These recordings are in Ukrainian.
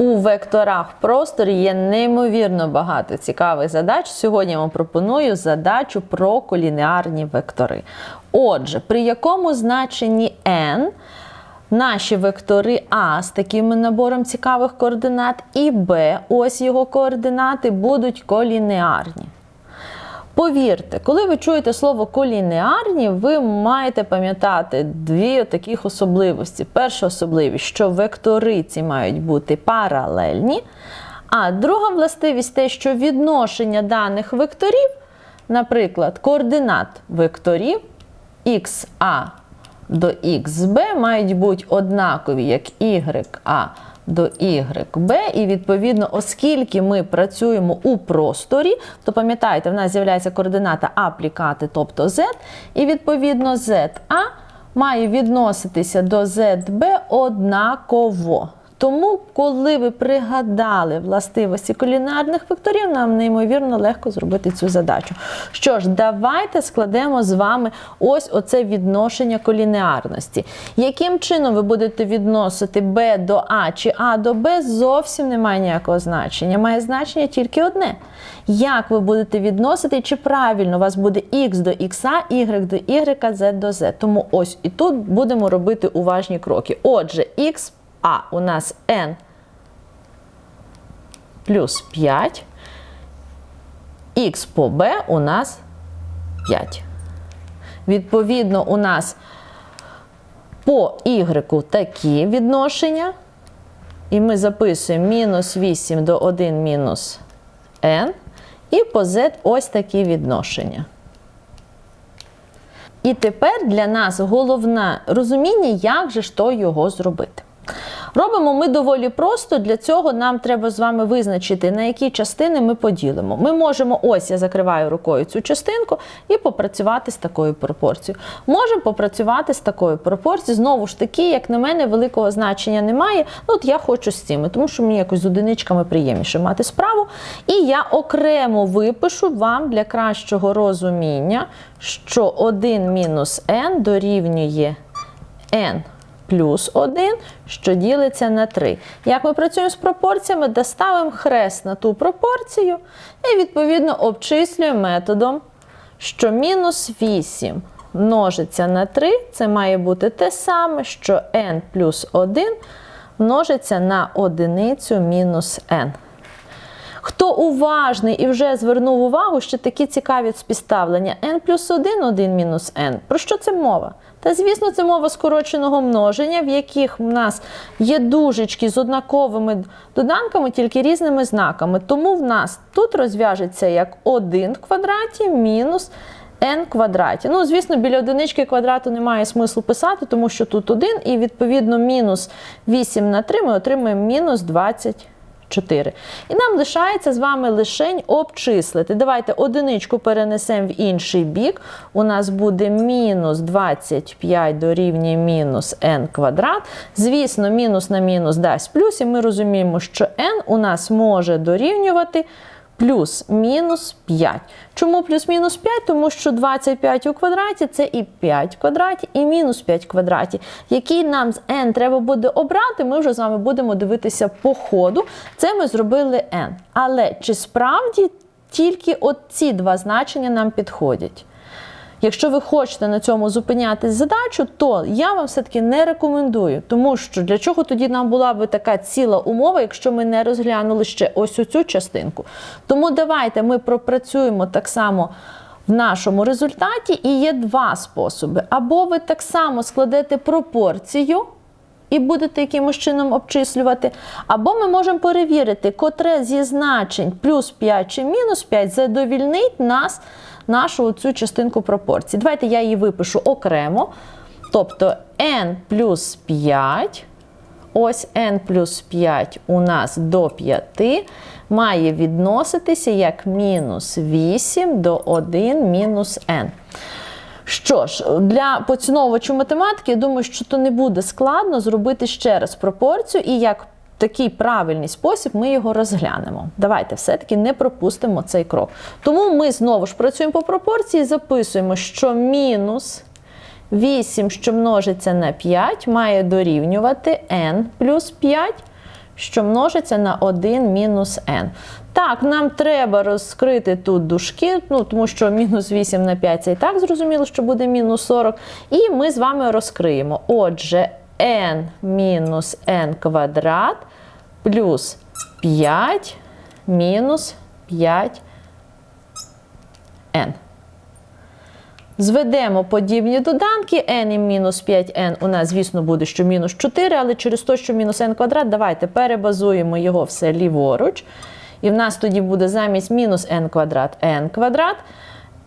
У векторах просторі є неймовірно багато цікавих задач. Сьогодні я вам пропоную задачу про колінеарні вектори. Отже, при якому значенні n наші вектори А з таким набором цікавих координат і Б, ось його координати, будуть колінеарні. Повірте, коли ви чуєте слово колінеарні, ви маєте пам'ятати дві таких особливості. Перша особливість, що вектори ці мають бути паралельні. А друга властивість те, що відношення даних векторів, наприклад, координат векторів XA до XB мають бути однакові, як YA до YB, і відповідно, оскільки ми працюємо у просторі, то пам'ятаєте, в нас з'являється координата аплікати, тобто Z, і відповідно ZA має відноситися до ZB однаково. Тому, коли ви пригадали властивості кулінарних векторів, нам неймовірно легко зробити цю задачу. Що ж, давайте складемо з вами ось оце відношення колінеарності. Яким чином ви будете відносити b до А чи А до Б, зовсім не ніякого значення. Має значення тільки одне. Як ви будете відносити, чи правильно у вас буде Х до Х, Y до Y, Z до Z. Тому ось і тут будемо робити уважні кроки. Отже, Х а у нас n плюс 5, х по b у нас 5. Відповідно, у нас по y такі відношення. І ми записуємо мінус 8 до 1 мінус n. І по z ось такі відношення. І тепер для нас головне розуміння, як же ж то його зробити. Робимо ми доволі просто. Для цього нам треба з вами визначити, на які частини ми поділимо. Ми можемо, ось я закриваю рукою цю частинку і попрацювати з такою пропорцією. Можемо попрацювати з такою пропорцією. Знову ж таки, як на мене, великого значення немає. Ну, от я хочу з цими, тому що мені якось з одиничками приємніше мати справу. І я окремо випишу вам для кращого розуміння, що 1 мінус n дорівнює n плюс 1, що ділиться на 3. Як ми працюємо з пропорціями, доставимо хрест на ту пропорцію і, відповідно, обчислюємо методом, що мінус 8 множиться на 3, це має бути те саме, що n плюс 1 множиться на одиницю мінус n. Хто уважний і вже звернув увагу, що такі цікаві співставлення n плюс 1, 1 мінус n. Про що це мова? Та, звісно, це мова скороченого множення, в яких в нас є дужечки з однаковими доданками, тільки різними знаками. Тому в нас тут розв'яжеться як 1 в квадраті мінус n квадраті. Ну, звісно, біля одинички квадрату немає смислу писати, тому що тут 1, і відповідно мінус 8 на 3 ми отримаємо мінус 20. 4. І нам лишається з вами лишень обчислити. Давайте одиничку перенесемо в інший бік. У нас буде мінус 25 дорівнює мінус n квадрат. Звісно, мінус на мінус дасть плюс, і ми розуміємо, що n у нас може дорівнювати. Плюс-мінус 5. Чому плюс-мінус 5? Тому що 25 у квадраті це і 5 в квадраті, і мінус 5 в квадраті. Який нам з n треба буде обрати, ми вже з вами будемо дивитися по ходу. Це ми зробили n. Але чи справді тільки от ці два значення нам підходять? Якщо ви хочете на цьому зупиняти задачу, то я вам все-таки не рекомендую, тому що для чого тоді нам була би така ціла умова, якщо ми не розглянули ще ось цю частинку. Тому давайте ми пропрацюємо так само. В нашому результаті і є два способи. Або ви так само складете пропорцію і будете якимось чином обчислювати, або ми можемо перевірити, котре зі значень плюс 5 чи мінус 5 задовільнить нас нашу цю частинку пропорції. Давайте я її випишу окремо. Тобто n плюс 5, ось n плюс 5 у нас до 5 має відноситися як мінус 8 до 1 мінус n. Що ж, для поціновувачу математики, я думаю, що то не буде складно зробити ще раз пропорцію і як такий правильний спосіб ми його розглянемо. Давайте все-таки не пропустимо цей крок. Тому ми знову ж працюємо по пропорції, записуємо, що мінус 8, що множиться на 5, має дорівнювати n плюс 5, що множиться на 1 мінус n. Так, нам треба розкрити тут дужки, ну, тому що мінус 8 на 5 це і так зрозуміло, що буде мінус 40. І ми з вами розкриємо. Отже, n мінус n квадрат плюс 5 мінус 5n. Зведемо подібні доданки, n і мінус 5n у нас, звісно, буде, що мінус 4, але через те, що мінус n квадрат, давайте перебазуємо його все ліворуч. І в нас тоді буде замість мінус n квадрат n квадрат.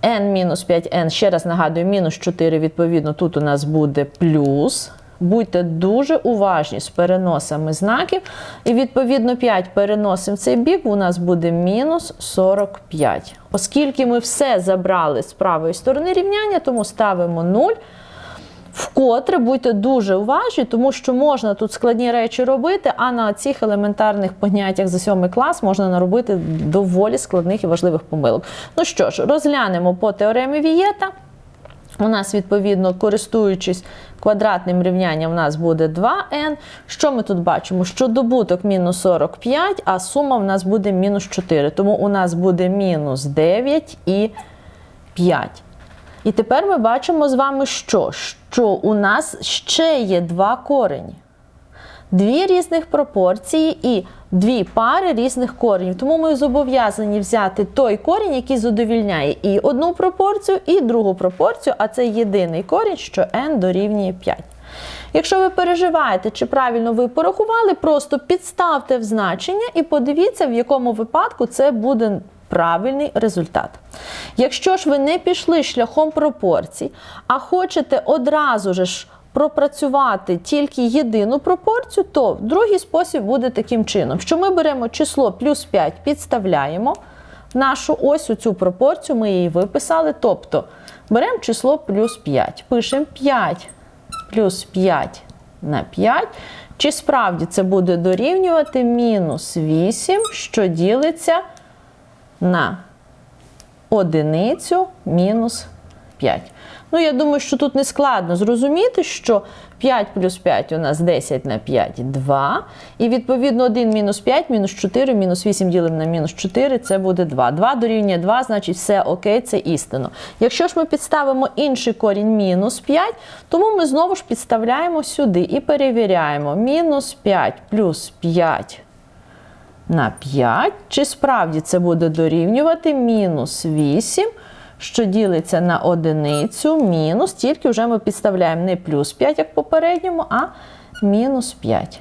n мінус 5n, ще раз нагадую, мінус 4, відповідно, тут у нас буде плюс. Будьте дуже уважні з переносами знаків. І відповідно 5 переносимо цей бік, у нас буде мінус 45. Оскільки ми все забрали з правої сторони рівняння, тому ставимо 0. Вкотре будьте дуже уважні, тому що можна тут складні речі робити, а на цих елементарних поняттях за 7 клас можна наробити доволі складних і важливих помилок. Ну що ж, розглянемо по теоремі Вієта. У нас, відповідно, користуючись квадратним рівнянням, у нас буде 2n. Що ми тут бачимо? Що добуток мінус 45, а сума в нас буде мінус 4. Тому у нас буде мінус 9 і 5. І тепер ми бачимо з вами, що? Що у нас ще є два корені. Дві різних пропорції і дві пари різних коренів. Тому ми зобов'язані взяти той корінь, який задовільняє і одну пропорцію, і другу пропорцію, а це єдиний корінь, що n дорівнює 5. Якщо ви переживаєте, чи правильно ви порахували, просто підставте в значення і подивіться, в якому випадку це буде правильний результат. Якщо ж ви не пішли шляхом пропорцій, а хочете одразу ж пропрацювати тільки єдину пропорцію, то другий спосіб буде таким чином, що ми беремо число плюс 5, підставляємо нашу ось у цю пропорцію, ми її виписали. Тобто беремо число плюс 5, пишемо 5 плюс 5 на 5. Чи справді це буде дорівнювати мінус 8, що ділиться на одиницю мінус 5. Ну, я думаю, що тут не складно зрозуміти, що 5 плюс 5 у нас 10 на 5 2. І відповідно 1 мінус 5, мінус 4, мінус 8 ділимо на мінус 4, це буде 2. 2 дорівнює 2, значить все окей, це істинно. Якщо ж ми підставимо інший корінь мінус 5, тому ми знову ж підставляємо сюди і перевіряємо. Мінус 5 плюс 5 на 5. Чи справді це буде дорівнювати мінус 8, що ділиться на одиницю, мінус, тільки вже ми підставляємо не плюс 5, як попередньому, а мінус 5.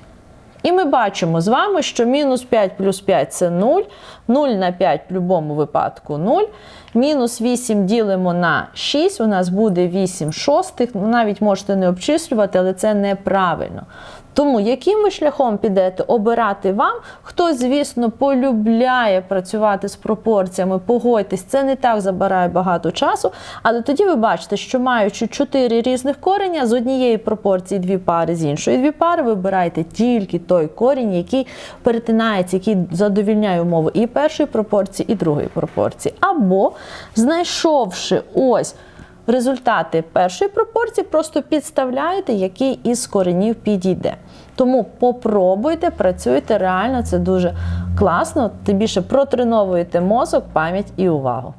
І ми бачимо з вами, що мінус 5 плюс 5 це 0, 0 на 5 в будь-якому випадку 0. Мінус 8 ділимо на 6, у нас буде 8 шостих. Навіть можете не обчислювати, але це неправильно. Тому яким ви шляхом підете обирати вам, хтось, звісно, полюбляє працювати з пропорціями, погодьтесь, це не так забирає багато часу. Але тоді ви бачите, що маючи 4 різних кореня, з однієї пропорції дві пари, з іншої дві пари, вибираєте тільки той корінь, який перетинається, який задовільняє умови і першої пропорції, і другої пропорції. Або знайшовши ось. Результати першої пропорції просто підставляєте, який із коренів підійде. Тому попробуйте, працюйте реально, це дуже класно. Тим більше протреновуєте мозок, пам'ять і увагу.